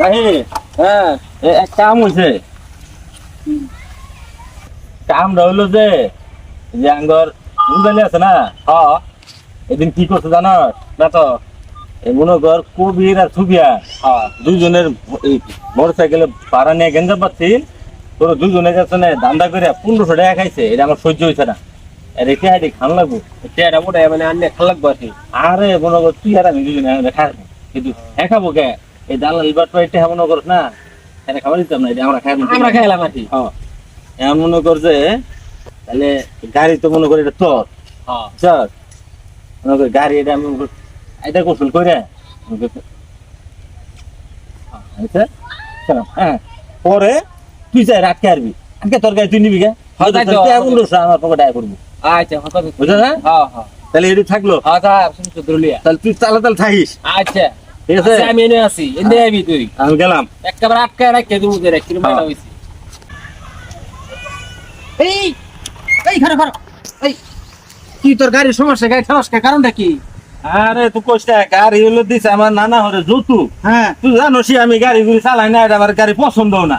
রাহি হ্যাঁ এক কাম হয়েছে কামটা হইল যে যে আঙ্গর মুদালি আছে না হ্যাঁ এদিন কি করছে জানো? না তো মনে কর কবির আর সুবিয়া দুইজনের মোটর সাইকেলে ভাড়া নিয়ে গেঞ্জা পাচ্ছি তোর দুইজনের কাছে না দান্দা করে পনেরোশো টাকা খাইছে এটা আমার সহ্য হয়েছে না। আর এটা হাইটি খান লাগবো? টেটা মোটা মানে আন্নে খাল লাগবো? আর আরে মনে কর তুই আর আমি দুজনে খাব কিন্তু হ্যাঁ খাব কে? এই দালাল মনে কর না এটা খাবার দিতাম না এটা আমরা খাই আমরা খাইলাম আর কি এমন মনে কর যে তাহলে গাড়ি তো মনে করি এটা তোর। চল। মনে করি গাড়ি এটা আমি এটা গোসল করে আচ্ছা। হ্যাঁ। পরে তুই চাই রাখতে পারবি আজকে তোর গাড়ি তুই নিবি কে? হ্যাঁ। আমার পকেটে আয় করব আচ্ছা না? হ্যাঁ তাহলে এটি থাকল? তাহলে তুই তাহলে তাহলে থাকিস। আচ্ছা। ঠিক আছে? আমি এনে আছি এনে আবি তুই। আমি গেলাম। একেবারে আটকায় রাখতে তুমি যে রাখতে মাইনা হ্যাঁ। হইছি। এই কি তোর গাড়ির সমস্যা? গাড়ি সমস্যা কারণটা কি? আরে তুই কোশ গাড়ি হলো দিছে আমার নানা হরে হ্যাঁ। তুই জানোসি আমি গাড়ি গুলি চালাই না এটা আমার গাড়ি পছন্দ না।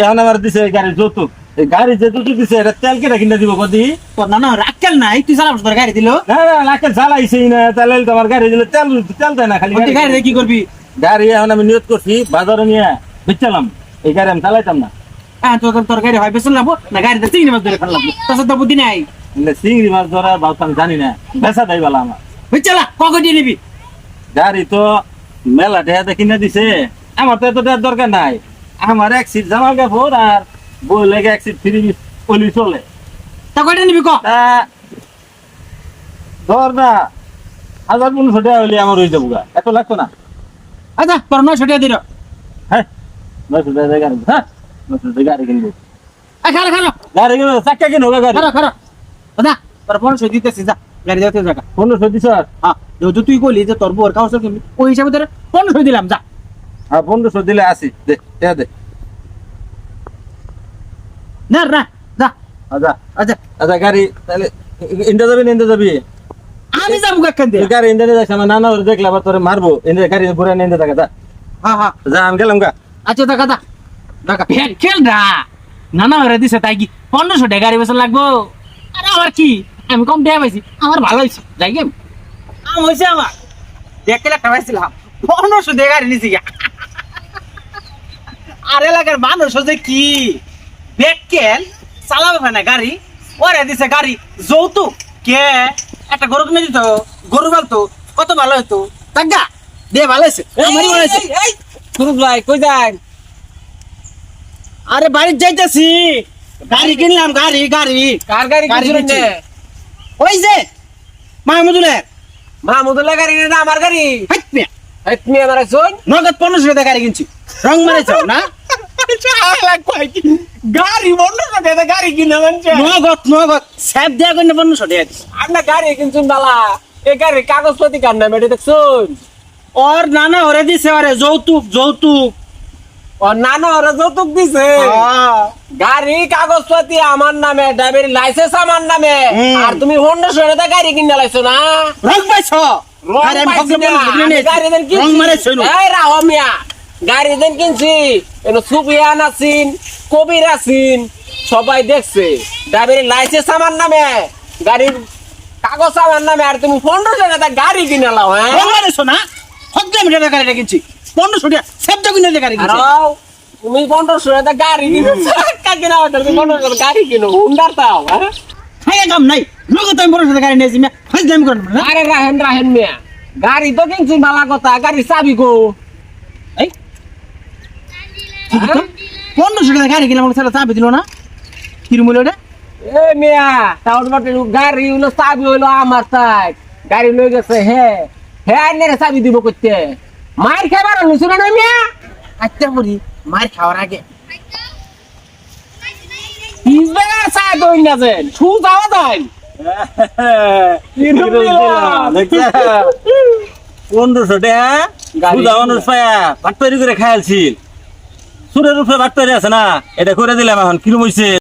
এখন আমার দিছে গাড়ি যৌতুক। গাড়ি যে দিছে এটা তেল কেটে কিনে দিব কদি না না রাক্কেল নাই তুই চালাবস তোর গাড়ি দিল? না না লাখে চালাইছেই না। তাহলে তো আমার গাড়ি দিলে তেল তেল দেয় না খালি গাড়ি কি করবি? গাড়ি এখন আমি নিয়োগ করছি বাজারে নিয়ে বেচালাম। এই গাড়ি আমি চালাইতাম না। হ্যাঁ তোর তোর গাড়ি হয় বেসন লাগবো? না গাড়িতে চিংড়ি মাছ ধরে ফেল লাগবো তো বুদ্ধি নাই। চিংড়ি মাছ ধরা বাউতা আমি জানি না। বেচা দেয় বলা আমার। বুঝ চালা কখন দিয়ে নিবি? গাড়ি তো মেলা টেহাতে কিনে দিছে। আমার তো এত টাকার দরকার নাই। আমার এক সিট জামা কাপড় আর বই লেগে এক সিট ফ্রি অলি চলে। তা কয়টা নিবি ক? ধর না হাজার পনেরোশো টাকা হলে আমার হয়ে যাব। এত লাগতো না? আচ্ছা তোর নয়শো টাকা দিল। হ্যাঁ নয়শো টাকা গাড়ি হ্যাঁ নয়শো টাকা গাড়ি কিনবো। খারাপ খারাপ গাড়ি কিনবো চাক্কা কিনবো গাড়ি। খারাপ খারাপ দাদা তোর পনেরোশো দিতেছি যা গাড়ি যাতে জায়গা পনেরোশো দিছ? হ্যাঁ যেহেতু তুই কইলি যে তোর কিনবি ওই হিসাবে তোর পনেরোশো দিলাম যা। হ্যাঁ পনেরোশো দিলে আসি দে দে। না না যা আচ্ছা আচ্ছা। আচ্ছা গাড়ি তাহলে ইন্ডিয়া যাবি না ইন্ডিয়া যাবি? আমি যাব কাকান দিয়ে? গাড়ি ইন্ডিয়া যাস আমার নানা ওরে দেখলে আবার তোরে মারবো। ইন্ডিয়া গাড়ি ঘুরে ইন্ডিয়া থাকে যা। হ্যাঁ হ্যাঁ যা আমি গেলাম গা। আচ্ছা দেখা দা দেখা ফেল খেল না। না না দিছে তাই কি? পনেরোশো টাকা গাড়ি বেসন লাগবো। আরে আমার কি? আমি কম টাকা পাইছি আমার ভালো হয়েছে যাই গেম। আম হয়েছে আমার। দেখ লাখ পাইছিলাম পনেরোশো টাকা গাড়ি নিছি গা। আর এলাকার মানুষ হচ্ছে কি? বেকেল চালাবে না গাড়ি। ওরে দিছে গাড়ি। যৌতুক। কে? একটা গরু কিনে দিত। গরু পালতো। কত ভালো হতো দিয়ে ভালো হয়েছে সুরুজ ভাই কই যান? আরে বাড়ি যাইতেছি। গাড়ি কিনলাম গাড়ি গাড়ি। কার গাড়ি কিনছি। ওই যে মাহমুদুলের। মাহমুদুল্লাহ গাড়ি না আমার গাড়ি। হাইট মিয়া, নগদ পনেরোশো টাকা গাড়ি কিনছি। রং মারেছ না? গাড়ি বন্ধ করে গাড়ি কিনে মানছে নগদ নগদ। স্যাপ দেওয়া করে পনেরোশো টাকা আমরা গাড়ি কিনছুন বালা। এই গাড়ির কাগজপত্র কার নামে এটা দেখছুন ওর নানা ওরে দিছে ওরে যৌতুক যৌতুক। ও নানা ওরা যৌতুক দিছে। গাড়ি কাগজপাতি আমার নামে ড্রাইভার লাইসেন্স আমার নামে। আর তুমি হোন্ডা সরে গাড়ি কিনে লাইছো না? রং পাইছ? রং আরে আমি পাইছি ভগ্ন না, পনেরোশো আমি নিয়েছি। গাড়ি দেন রং কিনছি। মারেছ এই রাহো মিয়া, গাড়ি দেন কিনছি সুফিয়ান আছিন কবির আছিন সবাই দেখছে। ড্রাইভারের লাইসেন্স আমার নামে গাড়ির কাগজ আমার নামে আর তুমি পনেরোশো টাকা গাড়ি কিনে লাও হ্যাঁ? মারেছ না টাকা গাড়িটা কিনছি। পনেরোশো টাকা কিনে গাড়ি কিনছি। তুমি পনেরোশো টাকা গাড়ি কিনো চাক্কা কিনা পনেরোশো গাড়ি কিনো হুন্ডার তাও হ্যাঁ? খাইয়া কাম নাই। আমি পনেরোশো গাড়ি নিয়েছি মিয়া। ফাইজ দাম করেন না। আরে রাহেন রাহেন মিয়া গাড়ি তো কিনছি মালা কথা গাড়ি চাবি গো পনেরোশো টাকা গাড়ি কিনলাম ছেলে চাবি দিল না? বলে ওটা এ মিয়া তাও বাটে গাড়ি হইল চাবি হইল আমার তাই। গাড়ি গেছে হে। হে আইনের চাবি দিব করতে। মার খাবার হইছো না মিয়া? আচ্ছা করি মার খাওয়ার আগে। পিছবে চাই দই না যেন ছু যাওয়া যায়। পনেরোশো টাকা গাড়ি পায়া করে খাইলছিল সুরের উপরে তৈরি আছে না? এটা করে দিলাম এখন কিরম হয়েছে